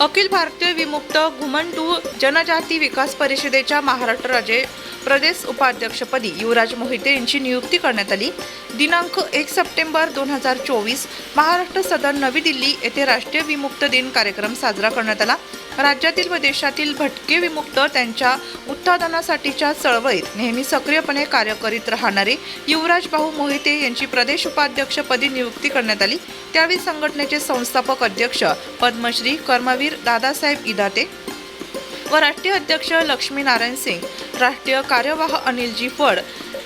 अखिल भारतीय विमुक्त घुमंटू जनजाती विकास परिषदेच्या महाराष्ट्र राज्य प्रदेश उपाध्यक्षपदी युवराज मोहिते यांची नियुक्ती करण्यात आली. दिनांक एक सप्टेंबर दोन हजार चोवीस महाराष्ट्र सदन नवी दिल्ली येथे राष्ट्रीय विमुक्त दिन कार्यक्रम साजरा करण्यात आला. राज्यातील व देशातील भटके विमुक्त त्यांच्या उत्थानासाठीच्या चळवळीत नेहमी सक्रियपणे कार्य करीत राहणारे युवराज भाऊ मोहिते यांची प्रदेश उपाध्यक्षपदी नियुक्ती करण्यात आली. त्यावेळी संघटनेचे संस्थापक अध्यक्ष पद्मश्री कर्मवीर दादासाहेब इदाते व राष्ट्रीय अध्यक्ष लक्ष्मीनारायण सिंग राष्ट्रीय कार्यवाह अनिलजी फड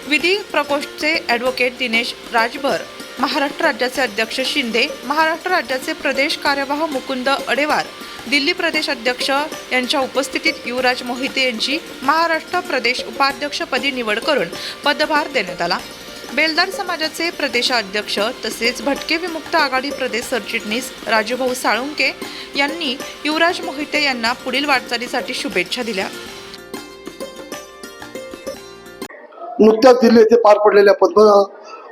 विधी प्रकोष्ठचे ॲडव्होकेट दिनेश राजभर महाराष्ट्र राज्याचे अध्यक्ष शिंदे महाराष्ट्र राज्याचे प्रदेश कार्यवाह मुकुंद अडेवार दिल्ली प्रदेश अध्यक्ष यांच्या उपस्थितीत युवराज मोहिते यांची महाराष्ट्र प्रदेश उपाध्यक्षपदी निवड करून पदभार देण्यात आला. बेलदार समाजाचे प्रदेशाध्यक्ष तसेच भटके विमुक्त आघाडी प्रदेश सरचिटणीस राजूभाऊ साळुंके यांनी युवराज मोहिते यांना पुढील वाटचालीसाठी शुभेच्छा दिल्या. नुकत्याच दिल्ली येथे पार पडलेल्या पद्म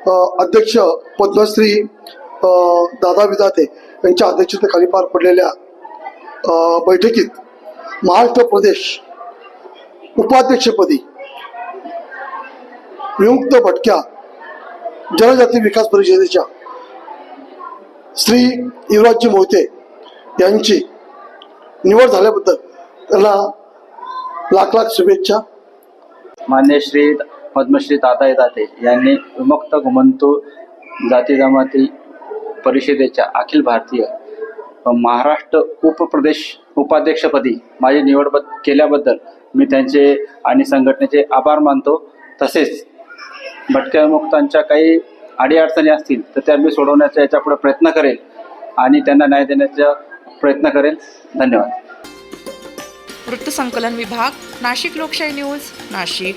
अध्यक्ष पद्मश्री दादा विदाते यांच्या अध्यक्षतेखाली पार पडलेल्या बैठकीत महाराष्ट्र प्रदेश उपाध्यक्षपदी नियुक्त भटक्या जनजाती विकास परिषदेच्या श्री युवराजजी मोहिते यांची निवड झाल्याबद्दल त्यांना लाख लाख शुभेच्छा. मान्य श्री पद्मश्री ताताई दाते यांनी विमुक्त घुमंतू जाती जमाती परिषदेच्या अखिल भारतीय महाराष्ट्र उपप्रदेश उपाध्यक्षपदी माझी निवड ब केल्याबद्दल मी त्यांचे आणि संघटनेचे आभार मानतो. तसेच भटक्या मुक्तांच्या काही अडीअडचणी असतील तर त्या मी सोडवण्याचा याच्यापुढे प्रयत्न करेल आणि त्यांना न्याय देण्याचा प्रयत्न करेल. धन्यवाद. वृत्तसंकलन विभाग नाशिक लोकशाही न्यूज नाशिक.